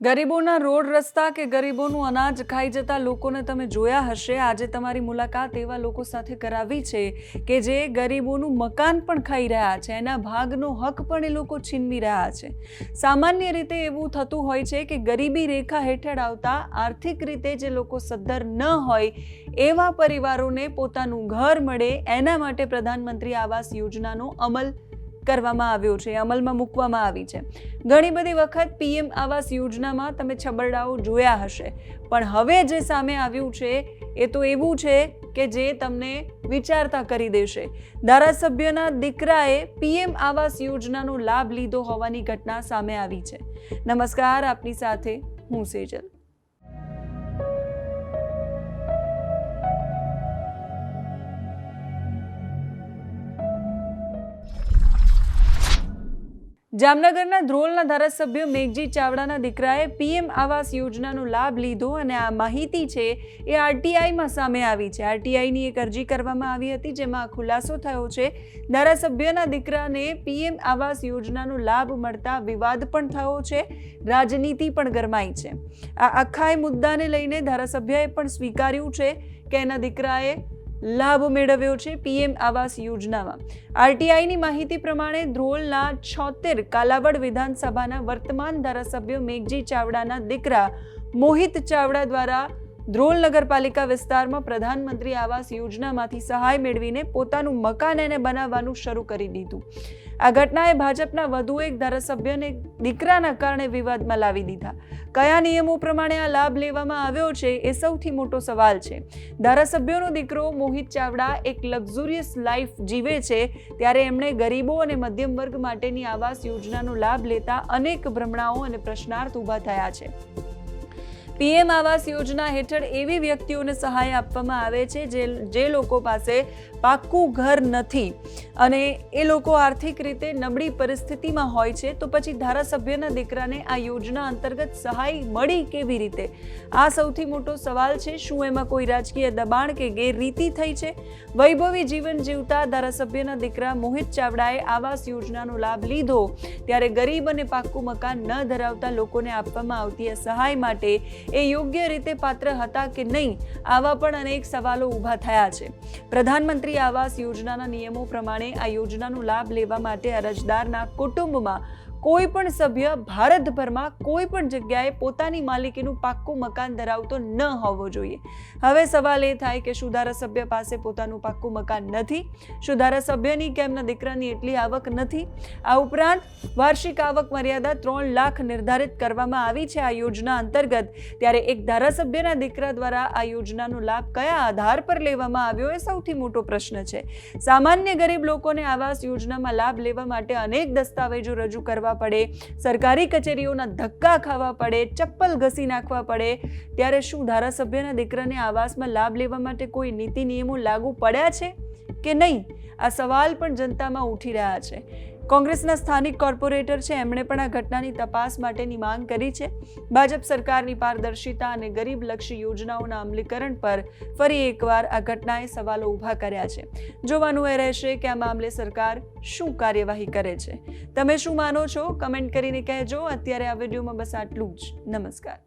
ગરીબોના રોડ રસ્તા કે ગરીબોનું અનાજ ખાઈ જતા લોકોને તમે જોયા હશે. આજે તમારી મુલાકાત એવા લોકો સાથે કરાવી છે કે જે ગરીબોનું મકાન પણ ખાઈ રહ્યા છે. એના ભાગનો હક પણ એ લોકો છીનવી રહ્યા છે. સામાન્ય રીતે એવું થતું હોય છે કે ગરીબી રેખા હેઠળ આવતા આર્થિક રીતે જે લોકો સદ્ધર ન હોય એવા પરિવારોને પોતાનું ઘર મળે. એના માટે પ્રધાનમંત્રી આવાસ યોજનાનો અમલ કરવામાં આવ્યો છે, અમલમાં મૂકવામાં આવી છે. ઘણી બધી વખત પીએમ આવાસ યોજનામાં તમે છબરડાઓ જોયા હશે. પણ હવે જે સામે આવ્યું છે, એ તો એવું છે કે જે તમને વિચારતા કરી દેશે. ધારાસભ્યના દીકરાએ પીએમ આવાસ યોજનાનો લાભ લીધો હોવાની ઘટના સામે આવી છે. નમસ્કાર, આપની સાથે હું સેજલ. જામનગરના ધ્રોલના ધારાસભ્ય મેઘજી ચાવડાના દીકરાએ પીએમ આવાસ યોજનાનો લાભ લીધો અને આ માહિતી છે એ આરટીઆઈમાં સામે આવી છે. આરટીઆઈની એક અરજી કરવામાં આવી હતી જેમાં ખુલાસો થયો છે. ધારાસભ્યના દીકરાને પીએમ આવાસ યોજનાનો લાભ મળતા વિવાદ પણ થયો છે. રાજનીતિ પણ ગરમાઈ છે. આ આખા મુદ્દાને લઈને ધારાસભ્યએ પણ સ્વીકાર્યું છે કે એના દીકરાએ લાભ મેળવ્યો છે પીએમ આવાસ યોજનામાં. આરટીઆઈની માહિતી પ્રમાણે ધ્રોલના છોતેર કાલાવડ વિધાનસભાના વર્તમાન ધારાસભ્ય મેઘજી ચાવડાના દીકરા મોહિત ચાવડા દ્વારા ધ્રોલ નગરપાલિકા વિસ્તારમાં પ્રધાનમંત્રી આવાસ યોજનામાંથી સહાય મેળવીને પોતાનું મકાન એને બનાવવાનું શરૂ કરી દીધું. આ ઘટનાએ ભાજપના વધુ એક ધારાસભ્યને દીકરાના કારણે વિવાદમાં લાવી દીધા. કયા નિયમો પ્રમાણે આ લાભ લેવામાં આવ્યો છે એ સૌથી મોટો સવાલ છે. ધારાસભ્યોનો દીકરો મોહિત ચાવડા એક લક્ઝુરિયસ લાઈફ જીવે છે, ત્યારે એમણે ગરીબો અને મધ્યમ વર્ગ માટેની આવાસ યોજનાનો લાભ લેતા અનેક ભ્રમણાઓ અને પ્રશ્નાર્થ ઊભા થયા છે. પીએમ આવાસ યોજના હેઠળ એવી વ્યક્તિઓને સહાય આપવામાં આવે છે જે જે લોકો પાસે પાક્કું ઘર નથી. અને એ લોકો આર્થિક રીતે નબળી પરિસ્થિતિમાં હોય છે, તો પછી ધારાસભ્યના દીકરાને આ યોજના અંતર્ગત સહાય મળી કેવી રીતે? આ સૌથી મોટો સવાલ છે, શું એમાં કોઈ રાજકીય દબાણ કે ગેરરીતિ થઈ છે? વૈભવી જીવન જીવતા ધારાસભ્યના દીકરા મોહિત ચાવડાએ આવાસ યોજનાનો લાભ લીધો, ત્યારે ગરીબ અને પાક્કું મકાન ન ધરાવતા લોકોને આપવામાં આવતી આ સહાય માટે એ યોગ્ય રીતે પાત્ર હતા કે નહીં, આવા પણ અનેક સવાલો ઊભા થયા છે. પ્રધાનમંત્રી આવાસ યોજનાના નિયમો પ્રમાણે આ યોજનાનો લાભ લેવા માટે અરજદારના કુટુંબમાં કોઈ પણ સભ્ય ભારતભરમાં કોઈ પણ જગ્યાએ પોતાની માલિકીનું પાક્કું મકાન ધરાવતો ન હોવો જોઈએ. હવે સવાલ એ થાય કે શું ધારાસભ્ય પાસે પોતાનું પાક્કું મકાન નથી. શું ધારાસભ્યની કે એમના દીકરાની એટલી આવક નથી. આ ઉપરાંત વાર્ષિક આવક મર્યાદા ત્રણ લાખ નિર્ધારિત કરવામાં આવી છે આ યોજના અંતર્ગત. ત્યારે એક ધારાસભ્યના દીકરા દ્વારા આ યોજનાનો લાભ કયા આધાર પર લેવામાં આવ્યો એ સૌથી મોટો પ્રશ્ન છે. સામાન્ય ગરીબ લોકોને આવાસ યોજનામાં લાભ લેવા માટે અનેક દસ્તાવેજો રજૂ કરવા પડે, સરકારી કચેરીઓના ધક્કા ખાવા પડે, ચપ્પલ ઘસી નાખવા પડે. ત્યારે શું ધારાસભ્યના દીકરાને આવાસમાં લાભ લેવા માટે કોઈ નીતિ નિયમો લાગુ પડ્યા છે કે નહીં? આ સવાલ પણ જનતામાં ઉઠી રહ્યા છે. કોંગ્રેસના સ્થાનિક કોર્પોરેટર છે. એમણે પણ આ ઘટનાની તપાસ માટેની માંગ કરી છે. ભાજપ સરકારની પારદર્શિતા અને ગરીબલક્ષી યોજનાઓના અમલીકરણ પર ફરી એકવાર આ ઘટનાએ સવાલો ઊભા કર્યા છે. જોવાનું એ રહેશે કે આ મામલે સરકાર શું કાર્યવાહી કરે છે. તમે શું માનો છો? કમેન્ટ કરીને કહેજો. અત્યારે આ વિડીયોમાં બસ આટલું જ. નમસ્કાર.